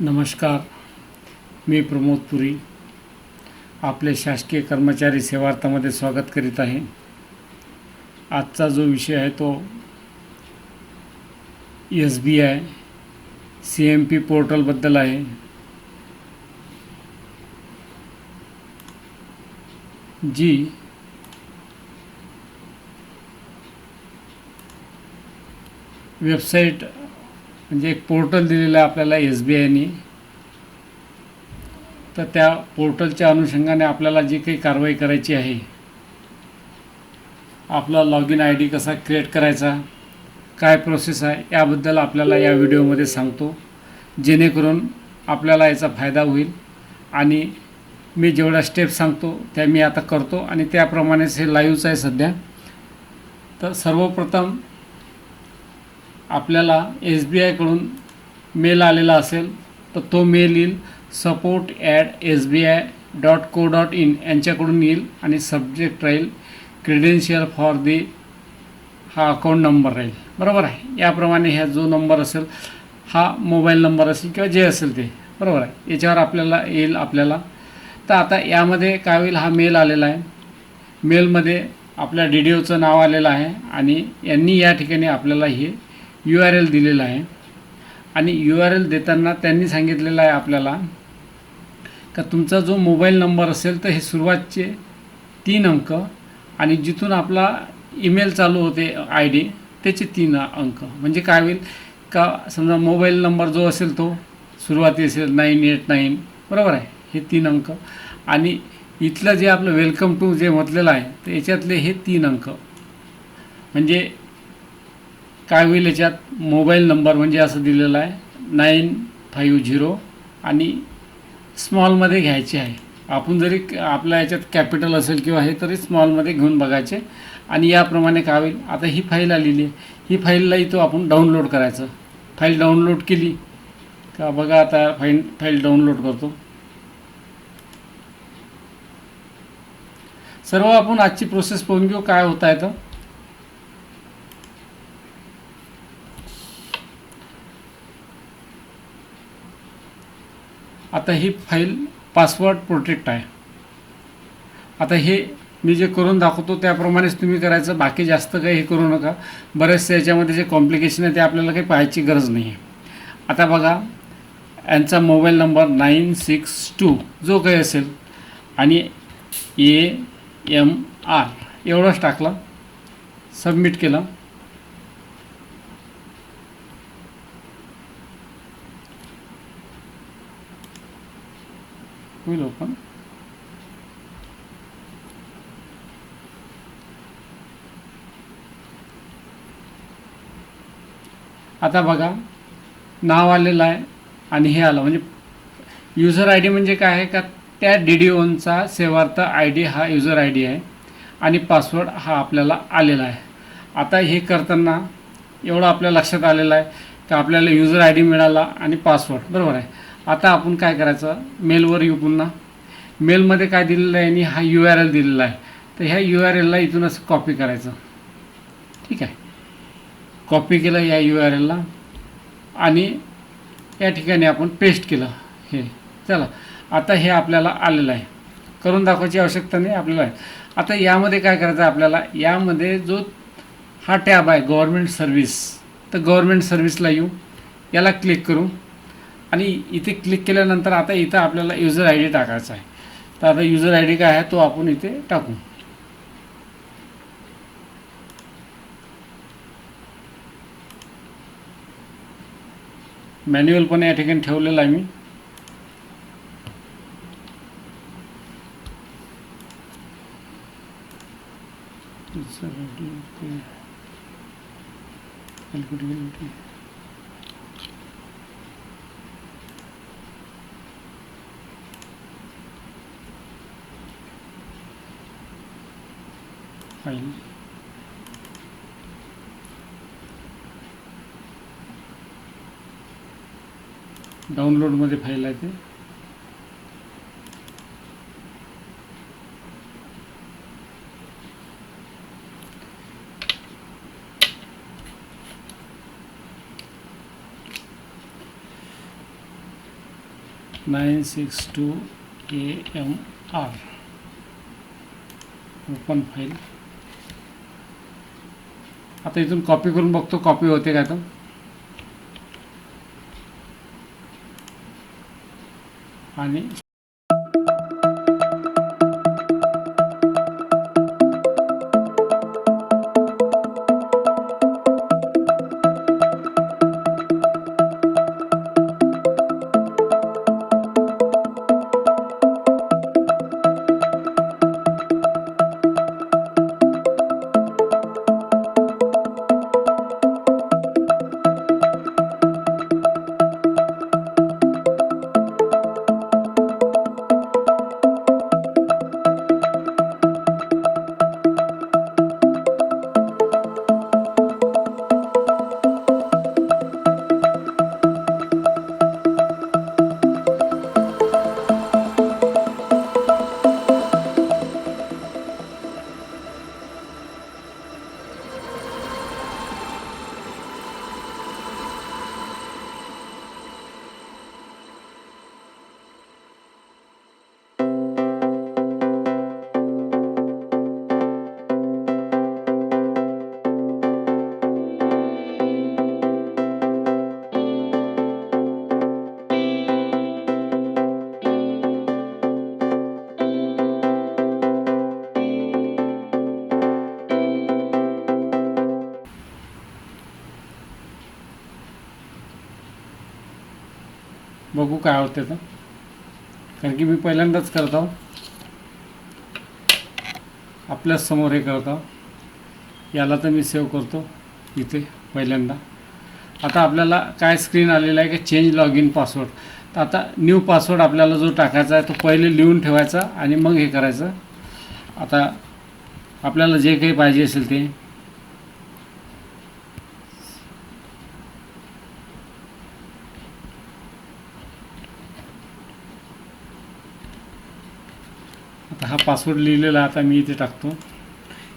नमस्कार. मी प्रमोद पुरी. आपले शासकीय कर्मचारी सेवार्थामध्ये स्वागत करीत आहे. आजचा जो विषय आहे तो S B I C M P पोर्टलबद्दल आहे. जी वेबसाईट म्हणजे एक पोर्टल दिलेलं आहे आपल्याला एस बी आयनी. तर त्या पोर्टलच्या अनुषंगाने आपल्याला जी काही कारवाई करायची आहे आपला लॉग इन आय डी कसा क्रिएट करायचा काय प्रोसेस आहे याबद्दल आपल्याला या व्हिडिओमध्ये सांगतो. जेणेकरून आपल्याला याचा फायदा होईल आणि मी जेवढ्या स्टेप सांगतो त्या मी आता करतो आणि त्याप्रमाणेच हे लाईव्हच आहे सध्या. तर सर्वप्रथम आपल्याला एस बी आयकडून मेल आलेला असेल तर तो मेल येईल support at S B I dot co dot in यांच्याकडून येईल आणि सब्जेक्ट राहील क्रेडेन्शियल फॉर दी हा अकाउंट नंबर राहील. बरोबर आहे? याप्रमाणे ह्या जो नंबर असेल हा मोबाईल नंबर असेल किंवा जे असेल ते. बरोबर आहे? याच्यावर आपल्याला येईल आपल्याला. तर आता यामध्ये काय होईल? हा मेल आलेला आहे. मेलमध्ये आपल्या डी डी ओचं नाव आलेलं आहे आणि यांनी या ठिकाणी आपल्याला हे यू आर एल दिलेला आहे. आणि यू आर एल देताना त्यांनी सांगितलेलं आहे आपल्याला का तुमचा जो मोबाईल नंबर असेल तर हे सुरुवातचे तीन अंक आणि जिथून आपला ईमेल चालू होते आय डी त्याचे तीन अंक. म्हणजे काय होईल? का समजा मोबाईल नंबर जो असेल तो सुरुवाती असेल नाईन एट नाईन बरोबर आहे? हे तीन अंक. आणि इथलं जे आपलं वेलकम टू जे म्हटलेलं आहे तर याच्यातले हे तीन अंक. म्हणजे काय होईल याच्यात? मोबाईल नंबर म्हणजे असं दिलेलं आहे नाईन फाईव्ह झिरो आणि स्मॉलमध्ये घ्यायचे आहे. आपण जरी क- आपल्या याच्यात कॅपिटल असेल किंवा हे तरी स्मॉलमध्ये घेऊन बघायचे. आणि याप्रमाणे काय होईल? आता ही फाईल आलेली आहे. ही फाईललाही तो आपण डाउनलोड करायचं. फाईल डाउनलोड केली का बघा आता फाईल फाईल डाउनलोड करतो. सर्व आपण आजची प्रोसेस पाहून घेऊ. काय होत आहे तर? आता ही फाईल पासवर्ड प्रोटेक्ट आहे. आता हे मी जे करून दाखवतो त्याप्रमाणेच तुम्ही करायचं. बाकी जास्त काही हे करू नका. बरेचसे याच्यामध्ये जे कॉम्प्लिकेशन आहे ते आपल्याला काही पाहायची गरज नाही आहे आता बघा यांचा mobile number nine six two जो काही असेल आणि ए एम आर एवढंच टाकलं सबमिट केलं. होईल ओपन आता बघा नाव आलेलं आहे आणि हे आलं. म्हणजे युजर आय डी म्हणजे काय आहे का? त्या डी डी ओनचा सेवार्थ आय डी हा युजर आय डी आहे आणि पासवर्ड हा आपल्याला आलेला आहे. आता हे करताना एवढं आपल्या लक्षात आलेलं आहे का आपल्याला युजर आय डी मिळाला आणि पासवर्ड बरोबर आहे. आता आपण काय करायचं? मेलवर येऊ पुन्हा. मेलमध्ये काय दिलेलं आहे आणि हा यू आर एल दिलेला आहे. तर ह्या यू आर एलला इथूनच कॉपी करायचं. ठीक आहे? कॉपी केलं या यू आर एलला आणि या ठिकाणी आपण पेस्ट केलं हे. चला. आता हे आपल्याला आलेलं आहे. करून दाखवायची आवश्यकता नाही आपल्याला आहे. आता यामध्ये काय करायचं आहे आपल्याला? यामध्ये जो हा टॅब आहे गव्हर्मेंट सर्व्हिस तर गव्हर्मेंट सर्व्हिसला येऊ. याला क्लिक करू. आणि इथे क्लिक केल्यानंतर आता इथं आपल्याला युजर आय डी टाकायचा आहे. तर आता युजर आय डी काय आहे तो आपण इथे टाकू. मॅन्युअल पण या ठिकाणी ठेवलेलं आहे मी. फाईल डाउनलोडमध्ये फाईल आहे ते nine six two A M R open file आता इथून कॉपी करून बघतो कॉपी होते का तर आणि बघू काय आवडते तर. कारण की मी पहिल्यांदाच करत आहो. आपल्याच समोर हे करत आहो. याला तर मी सेव्ह करतो इथे पहिल्यांदा. आता आपल्याला काय स्क्रीन आलेलं आहे की चेंज लॉग इन पासवर्ड तर आता न्यू पासवर्ड आपल्याला जो टाकायचा आहे तो पहिले लिहून ठेवायचा आणि मग हे करायचं. आता आपल्याला जे काही पाहिजे असेल ते हा पासवर्ड लिहिलेला आता मी इथे टाकतो.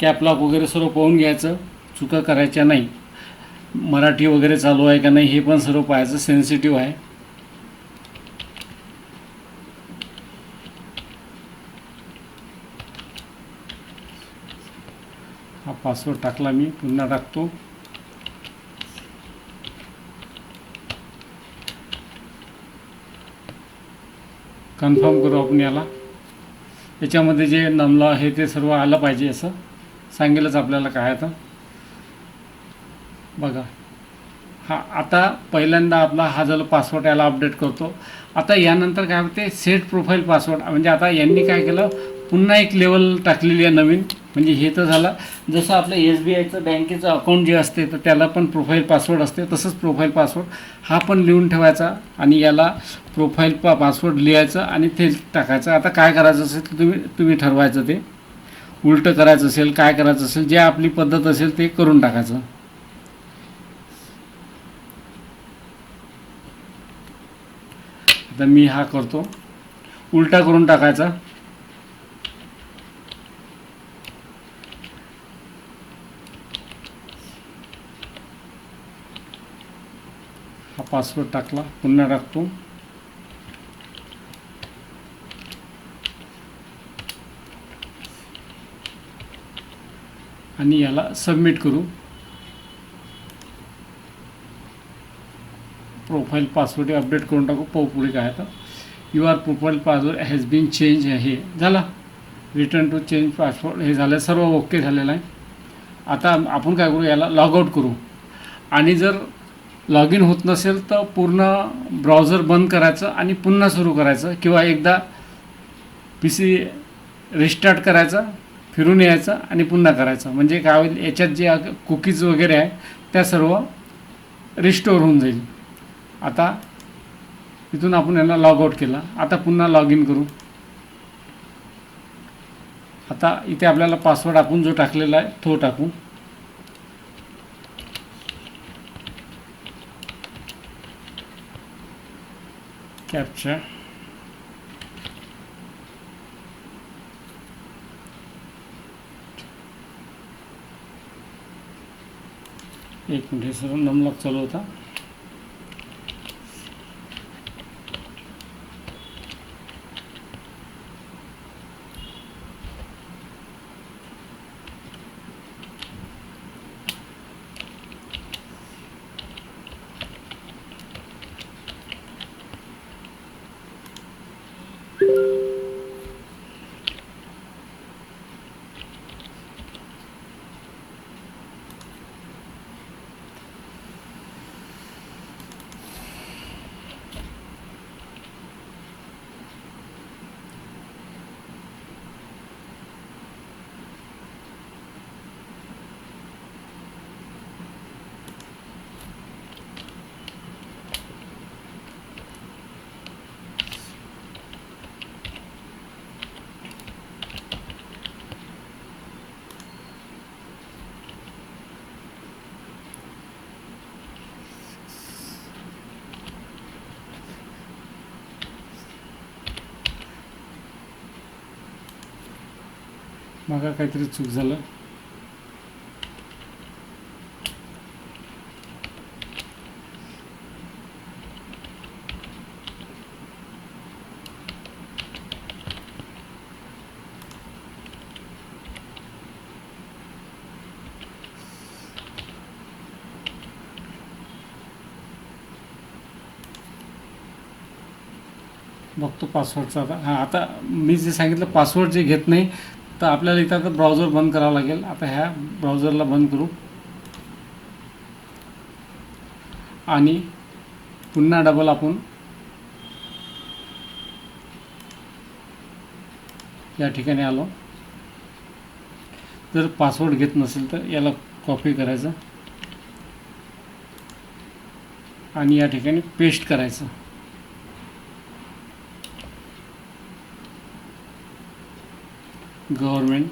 कॅपलॉक वगैरे सर्व पाहून घ्यायचं. चुका करायच्या नाही. मराठी वगैरे चालू आहे का नाही हे पण सर्व पाहायचं. सेन्सिटिव्ह आहे. हा पासवर्ड टाकला मी. पुन्हा टाकतो. कन्फर्म करू आपण याला. याच्यामध्ये जे नमलं आहे ते सर्व आलं पाहिजे असं सांगेलच आपल्याला काय आता. बघा. हा आता पहिल्यांदा आपला हा झाला पासवर्ड याला अपडेट करतो. आता यानंतर काय होते? सेट प्रोफाईल पासवर्ड म्हणजे आता यांनी काय केलं? पुन्हा एक लेवल टाकलेली आहे नवीन. म्हणजे हे तर झालं. जसं आपलं एस बी आयचं बँकेचं अकाउंट जे असते तर त्याला पण प्रोफाईल पासवर्ड असते. तसंच प्रोफाईल पासवर्ड हा पण लिहून ठेवायचा आणि याला प्रोफाईल पा पासवर्ड लिहायचं आणि ते टाकायचं. आता काय करायचं असेल तर तुम्ही तुम्ही ठरवायचं ते. उलटं करायचं असेल काय करायचं असेल जे आपली पद्धत असेल ते करून टाकायचं. आता मी हा करतो. उलटा करून टाकायचा. पासवर्ड टाकला पुन्हा टाकतो. आणि याला सबमिट करू. प्रोफाईल पासवर्ड अपडेट करून टाकू पाहू पुढे काय आता U R profile password has been change हे झाला. रिटर्न टू चेंज पासवर्ड हे झालं. सर्व ओके झालेलं आहे. आता आपण काय करू? याला लॉग आऊट करू. आणि जर लॉग इन होत नसेल तर पूर्ण ब्राउझर बंद करायचं आणि पुन्हा सुरू करायचं किंवा एकदा पी सी रिस्टार्ट करायचा फिरून यायचं आणि पुन्हा करायचं. म्हणजे काय होईल याच्यात जे कुकीज वगैरे आहे त्या सर्व रिस्टोअर होऊन जाईल. आता इथून आपण याला लॉग आऊट केला. आता पुन्हा लॉग इन करू. आता इथे आपल्याला पासवर्ड आपण जो टाकलेला आहे तो टाकू. Capture एक मिनिट हे सर नमलॉक चालू होता बघा काहीतरी चूक झालं. बघतो पासवर्डचा आता. हां आता मी जे सांगितलं पासवर्ड जे घेत नाही तर आपल्याला इथं आता ब्राउझर बंद करावं लागेल. आता ह्या ब्राउझरला बंद करू. आणि पुन्हा डबल आपण या ठिकाणी आलो. जर पासवर्ड घेत नसेल तर याला कॉपी करायचं. आणि या ठिकाणी पेस्ट करायचं. गव्हर्मेंट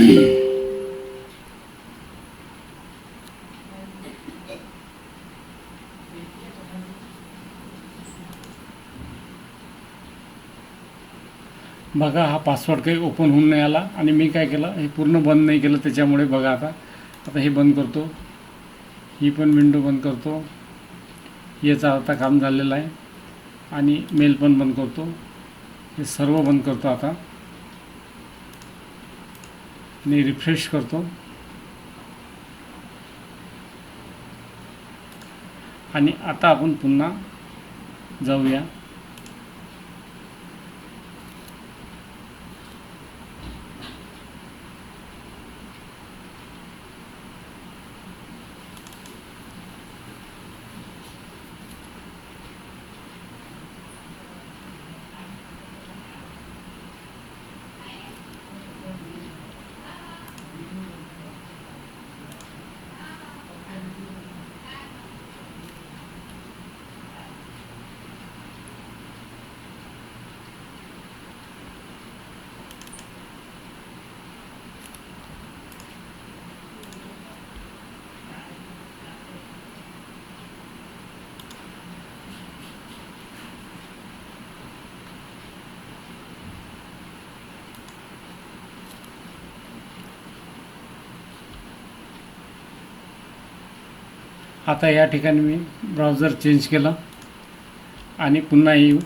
बघा हा पासवर्ड काही ओपन होऊन नाही आला आणि मी काय केलं हे पूर्ण बंद नाही केलं त्याच्यामुळे बघा आता. आता हे बंद करतो. ही पण विंडो बंद करतो. याचा आता काम झालेलं आहे. आणि मेल पण बंद करतो. हे सर्व बंद करतो आता. मी रिफ्रेश करतो. आणि आता आपण पुन्हा जाऊया. आता या ठिकाणी मी ब्राउझर चेंज केला आणि पुन्हा येऊ.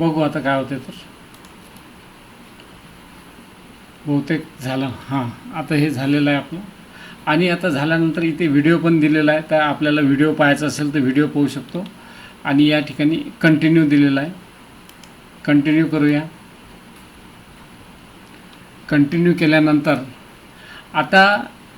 बघू आता काय होते तर. बहुतेक झालं हां आता हे झालेलं आहे आपलं. आणि आता झाल्यानंतर इथे व्हिडिओ पण दिलेला आहे तर आपल्याला व्हिडिओ पाहायचा असेल तर व्हिडिओ पाहू शकतो. आणि या ठिकाणी कंटिन्यू दिलेला आहे. कंटिन्यू करूया. कंटिन्यू केल्यानंतर आता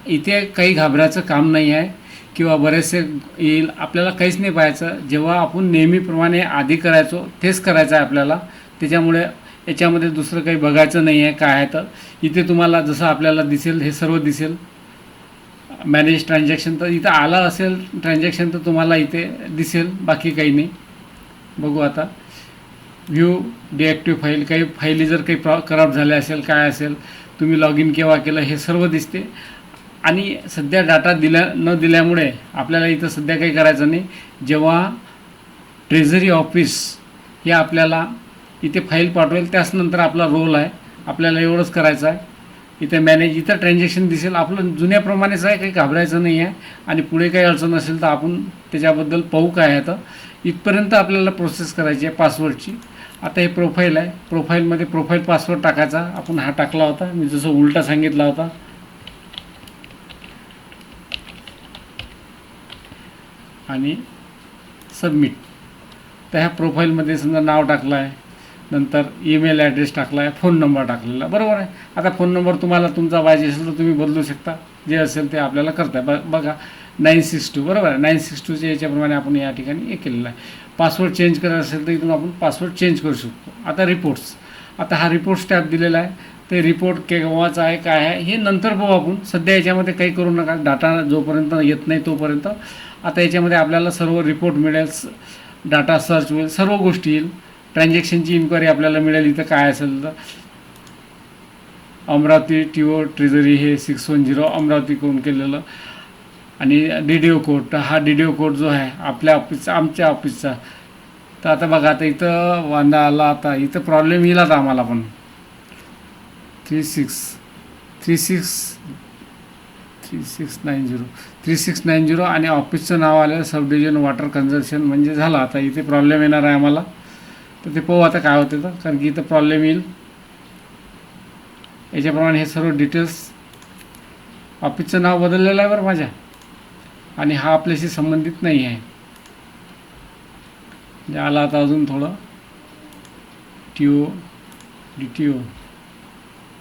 इथे काही घाबरायचं काम नाही आहे. किंवा बरेचसे येईल आपल्याला काहीच नाही पाहायचं. जेव्हा आपण नेहमीप्रमाणे आधी करायचो तेच करायचं आहे आपल्याला. त्याच्यामुळे याच्यामध्ये दुसरं काही बघायचं नाही आहे काय आहे तर. इथे तुम्हाला जसं आपल्याला दिसेल हे सर्व दिसेल. मॅनेज ट्रान्झॅक्शन तर इथं आला असेल ट्रान्झॅक्शन तर तुम्हाला इथे दिसेल बाकी काही नाही. बघू आता. व्ह्यू डिॲक्टिव्ह फाईल काही फाईली जर काही प्रॉ करप्ट झाल्या असेल काय असेल तुम्ही लॉग इन केव्हा केलं हे सर्व दिसते. आणि सध्या डाटा दिल्या न दिल्यामुळे आपल्याला इथं सध्या काही करायचं नाही. जेव्हा ट्रेझरी ऑफिस हे आपल्याला इथे फाईल पाठवेल त्याचनंतर आपला रोल आहे. आपल्याला एवढंच करायचं आहे. इथे मॅनेज इथं ट्रान्झॅक्शन दिसेल. आपलं जुन्याप्रमाणेच आहे काही घाबरायचं नाही आहे. आणि पुढे काही अडचण असेल तर आपण त्याच्याबद्दल पाहू काय आता. इथपर्यंत आपल्याला प्रोसेस करायची आहे पासवर्डची आता हे प्रोफाईल आहे. प्रोफाईलमध्ये प्रोफाईल पासवर्ड टाकायचा. आपण हा टाकला होता. मी जसं उलटा सांगितला होता. आणि सबमिट. तर ह्या प्रोफाईलमध्ये समजा नाव टाकलं आहे नंतर ईमेल ॲड्रेस टाकला आहे फोन नंबर टाकलेला बरोबर आहे. आता फोन नंबर तुम्हाला तुमचा पाहिजे असेल तर तुम्ही बदलू शकता. जे असेल ते आपल्याला करता ब बघा नाईन सिक्स टू बरोबर आहे. नाईन सिक्स टूच्या याच्याप्रमाणे आपण या ठिकाणी हे केलेलं आहे. पासवर्ड चेंज करायचं असेल तर इथून आपण पासवर्ड चेंज करू शकतो. आता रिपोर्ट्स. आता हा रिपोर्ट्स टॅब दिलेला आहे. ते रिपोर्ट केव्हाचा आहे काय आहे हे नंतर पाहू आपण. सध्या याच्यामध्ये काही करू नका. डाटा जोपर्यंत येत नाही तोपर्यंत. आता याच्यामध्ये आपल्याला सर्व रिपोर्ट मिळेल डाटा सर्च होईल सर्व गोष्टी येईल. ट्रान्झॅक्शनची इन्क्वायरी आपल्याला मिळेल इथं काय असेल तर. अमरावती टी ओ ट्रेझरी हे सिक्स वन झिरो अमरावती कोण केलेलं. आणि डी डी ओ कोड हा डी डी ओ कोड जो आहे आपल्या ऑफिसचा आमच्या ऑफिसचा तर आता बघा आता इथं वांदा आला आता इथं प्रॉब्लेम येईल आता आम्हाला पण. Three six three six three six nine zero three six nine zero आणि ऑफिसचं नाव आलं सब डिव्हिजन वॉटर कन्झर्शन म्हणजे झालं. आता इथे प्रॉब्लेम येणार आहे आम्हाला. तर ते पाहू आता काय होते तर कारण की इथं प्रॉब्लेम येईल. याच्याप्रमाणे हे सर्व डिटेल्स ऑफिसचं नाव बदललेलं आहे बरं माझ्या. आणि हा आपल्याशी संबंधित नाही आहे. म्हणजे आला आता अजून थोडं. T O D T O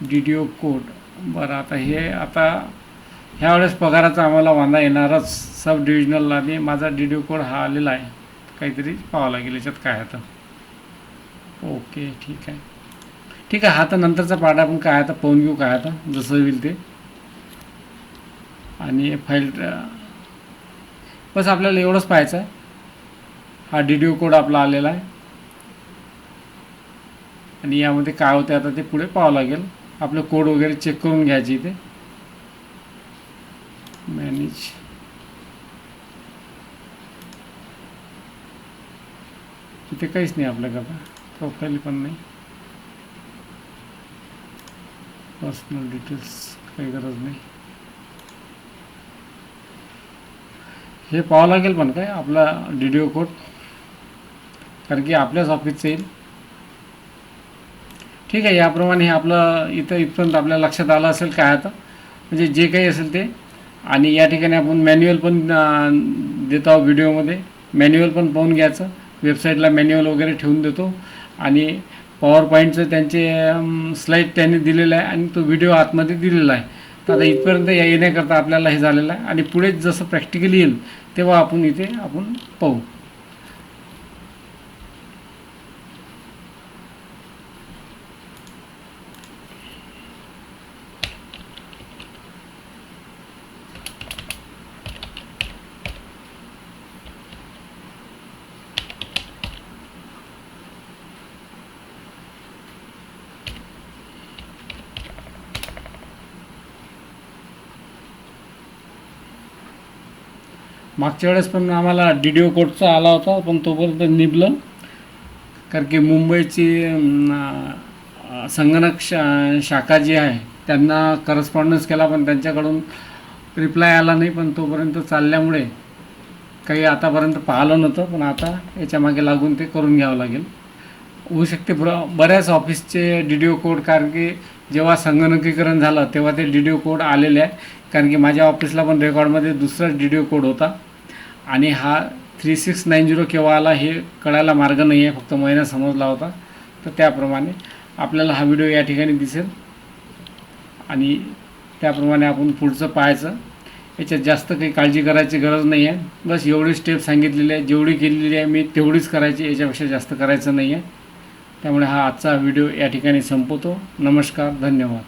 D T O code. बरं आता हे आता ह्यावेळेस पगाराचा आम्हाला वांदा येणारच. सब डिव्हिजनल आणि माझा डी डी ओ कोड हा आलेला आहे. काहीतरी पाहावं लागेल याच्यात काय आहे तर. ओके ठीक आहे. ठीक आहे हा तर नंतरचा पार्ट आपण काय आता पाहून घेऊ काय आता जसं होईल ते. आणि फाईल बस आपल्याला एवढंच पाहायचं आहे. हा डी डी ओ कोड आपला आलेला आहे. आणि यामध्ये काय होते आता ते पुढे पाहावं लागेल. आपलं कोड वगैरे चेक करून घ्यायचे इथे. मॅनेज इथे काहीच नाही आपल्याकडं प्रोफाईल पण नाही. पर्सनल डिटेल्स काही गरज नाही. हे पाहावं लागेल पण काय आपला डी डी ओ कोड कारण की आपल्याच ऑफिसचं येईल. ठीक आहे याप्रमाणे हे आपलं इथं इथपर्यंत आपल्या लक्षात आलं असेल काय आता? म्हणजे जे काही असेल ते आणि या ठिकाणी आपण मॅन्युअल पण देत देतो आहोत व्हिडिओमध्ये मॅन्युअल पण पाहून घ्यायचं. वेबसाईटला मॅन्युअल वगैरे ठेवून देतो. आणि पॉवर पॉईंटचं त्यांचे स्लाईड त्यांनी दिलेलं आहे आणि तो व्हिडिओ आतमध्ये दिलेला आहे. तर आता इथपर्यंत या येण्याकरता आपल्याला हे झालेलं आहे. आणि पुढे जसं प्रॅक्टिकली येईल तेव्हा आपण इथे आपण पाहू. मागच्या वेळेस पण आम्हाला डी डी ओ कोडचा आला होता पण तोपर्यंत निभलं. कारण की मुंबईची संगणक शा शाखा जी आहे त्यांना करस्पॉन्डन्स केला पण त्यांच्याकडून रिप्लाय आला नाही पण तोपर्यंत चालल्यामुळे काही आतापर्यंत पाहिलं नव्हतं पण आता याच्या मागे लागून ते करून घ्यावं लागेल. होऊ शकते पुरा बऱ्याच ऑफिसचे डी डी ओ कोड कारण की जेव्हा संगणकीकरण झालं तेव्हा ते डी डी ओ कोड आलेले आहे. कारण की माझ्या ऑफिसला पण रेकॉर्डमध्ये दुसराच डी डी ओ कोड होता. आणि हा थ्री सिक्स नाईन झिरो केव्हा आला हे कळायला मार्ग नाही आहे फक्त महिना समजला होता. तर त्याप्रमाणे आपल्याला हा व्हिडिओ या ठिकाणी दिसेल. आणि त्याप्रमाणे आपण पुढचं पाहायचं. याच्यात जास्त काही काळजी करायची गरज नाही आहे बस एवढी स्टेप सांगितलेली आहे जेवढी केलेली आहे मी तेवढीच करायची याच्यापेक्षा जास्त करायचं नाही आहे त्यामुळे हा आजचा व्हिडिओ या ठिकाणी संपवतो. नमस्कार धन्यवाद.